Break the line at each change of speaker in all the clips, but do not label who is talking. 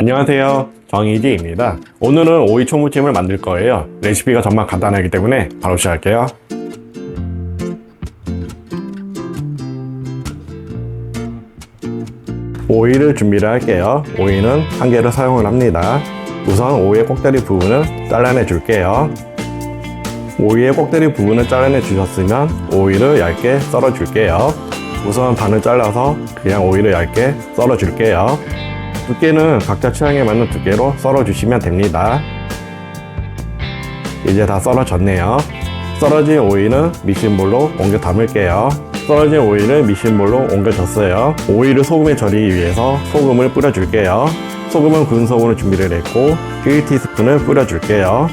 안녕하세요. 정이지입니다. 오늘은 오이 초무침을 만들 거예요. 레시피가 정말 간단하기 때문에 바로 시작할게요. 오이를 준비를 할게요. 오이는 한 개를 사용을 합니다. 우선 오이의 꼭다리 부분을 잘라내 줄게요. 오이의 꼭다리 부분을 잘라내 주셨으면 오이를 얇게 썰어 줄게요. 우선 반을 잘라서 그냥 오이를 얇게 썰어 줄게요. 두께는 각자 취향에 맞는 두께로 썰어 주시면 됩니다. 이제 다 썰어졌네요. 썰어진 오이는 미싱볼로 옮겨 담을게요. 썰어진 오이를 미싱볼로 옮겨줬어요. 오이를 소금에 절이기 위해서 소금을 뿌려줄게요. 소금은 군 소금을 준비를 했고 1티스푼을 뿌려줄게요.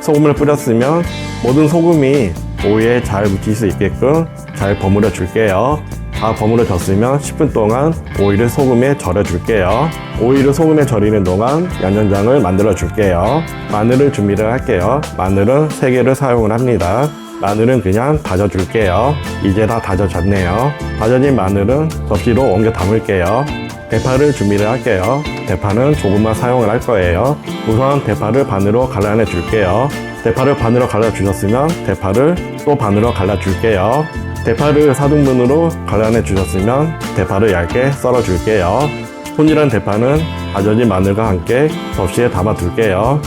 소금을 뿌렸으면 모든 소금이 오이에 잘 묻힐 수 있게끔 잘 버무려 줄게요. 다 버무려 졌으면 10분 동안 오이를 소금에 절여 줄게요. 오이를 소금에 절이는 동안 양념장을 만들어 줄게요. 마늘을 준비를 할게요. 마늘은 3개를 사용을 합니다. 마늘은 그냥 다져 줄게요. 이제 다 다져졌네요. 다져진 마늘은 접시로 옮겨 담을게요. 대파를 준비를 할게요. 대파는 조금만 사용을 할 거예요. 우선 대파를 반으로 갈라내 줄게요. 대파를 반으로 갈라 주셨으면 대파를 또 반으로 갈라 줄게요. 대파를 4등분으로 갈라내 주셨으면 대파를 얇게 썰어 줄게요. 손질한 대파는 다져진 마늘과 함께 접시에 담아 둘게요.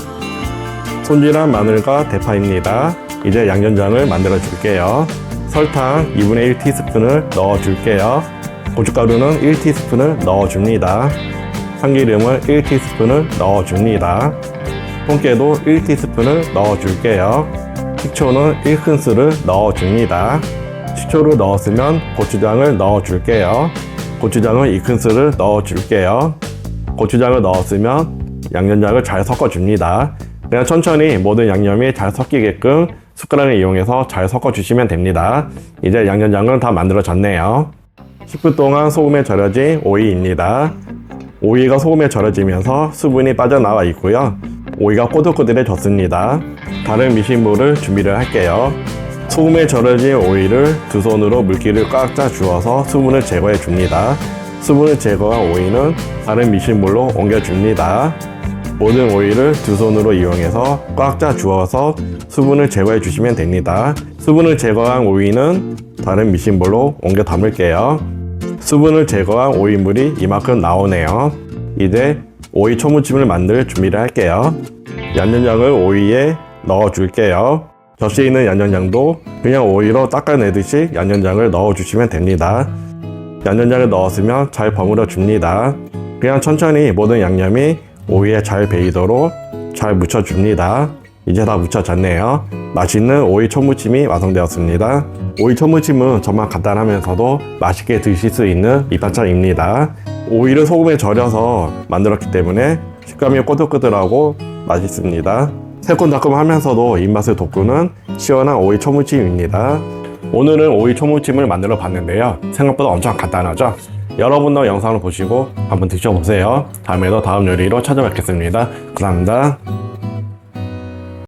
손질한 마늘과 대파입니다. 이제 양념장을 만들어 줄게요. 설탕 2분의 1티스푼을 넣어 줄게요. 고춧가루는 1티스푼을 넣어 줍니다. 참기름을 1티스푼을 넣어 줍니다. 통깨도 1티스푼을 넣어 줄게요. 식초는 1큰술을 넣어 줍니다. 식초를 넣었으면 고추장을 넣어 줄게요. 고추장을 2큰술을 넣어 줄게요. 고추장을 넣었으면 양념장을 잘 섞어 줍니다. 그냥 천천히 모든 양념이 잘 섞이게끔 숟가락을 이용해서 잘 섞어 주시면 됩니다. 이제 양념장은 다 만들어졌네요. 10분 동안 소금에 절여진 오이입니다. 오이가 소금에 절여지면서 수분이 빠져나와 있고요. 오이가 꼬들꼬들해졌습니다. 다른 미신물을 준비를 할게요. 소금에 절여진 오이를 두 손으로 물기를 꽉 짜 주어서 수분을 제거해 줍니다. 수분을 제거한 오이는 다른 미신물로 옮겨 줍니다. 모든 오이를 두 손으로 이용해서 꽉 짜 주어서 수분을 제거해 주시면 됩니다. 수분을 제거한 오이는 다른 미신볼로 옮겨 담을게요. 수분을 제거한 오이물이 이만큼 나오네요. 이제 오이 초무침을 만들 준비를 할게요. 양념장을 오이에 넣어 줄게요. 접시에 있는 양념장도 그냥 오이로 닦아내듯이 양념장을 넣어 주시면 됩니다. 양념장을 넣었으면 잘 버무려 줍니다. 그냥 천천히 모든 양념이 오이에 잘 배이도록 잘 묻혀줍니다. 이제 다 묻혀졌네요. 맛있는 오이 초무침이 완성되었습니다. 오이 초무침은 정말 간단하면서도 맛있게 드실 수 있는 밑반찬입니다. 오이를 소금에 절여서 만들었기 때문에 식감이 꼬들꼬들하고 맛있습니다. 새콤 달콤하면서도 입맛을 돋구는 시원한 오이 초무침입니다. 오늘은 오이 초무침을 만들어 봤는데요. 생각보다 엄청 간단하죠? 여러분도 영상을 보시고 한번 드셔보세요. 다음에도 다음 요리로 찾아뵙겠습니다. 감사합니다.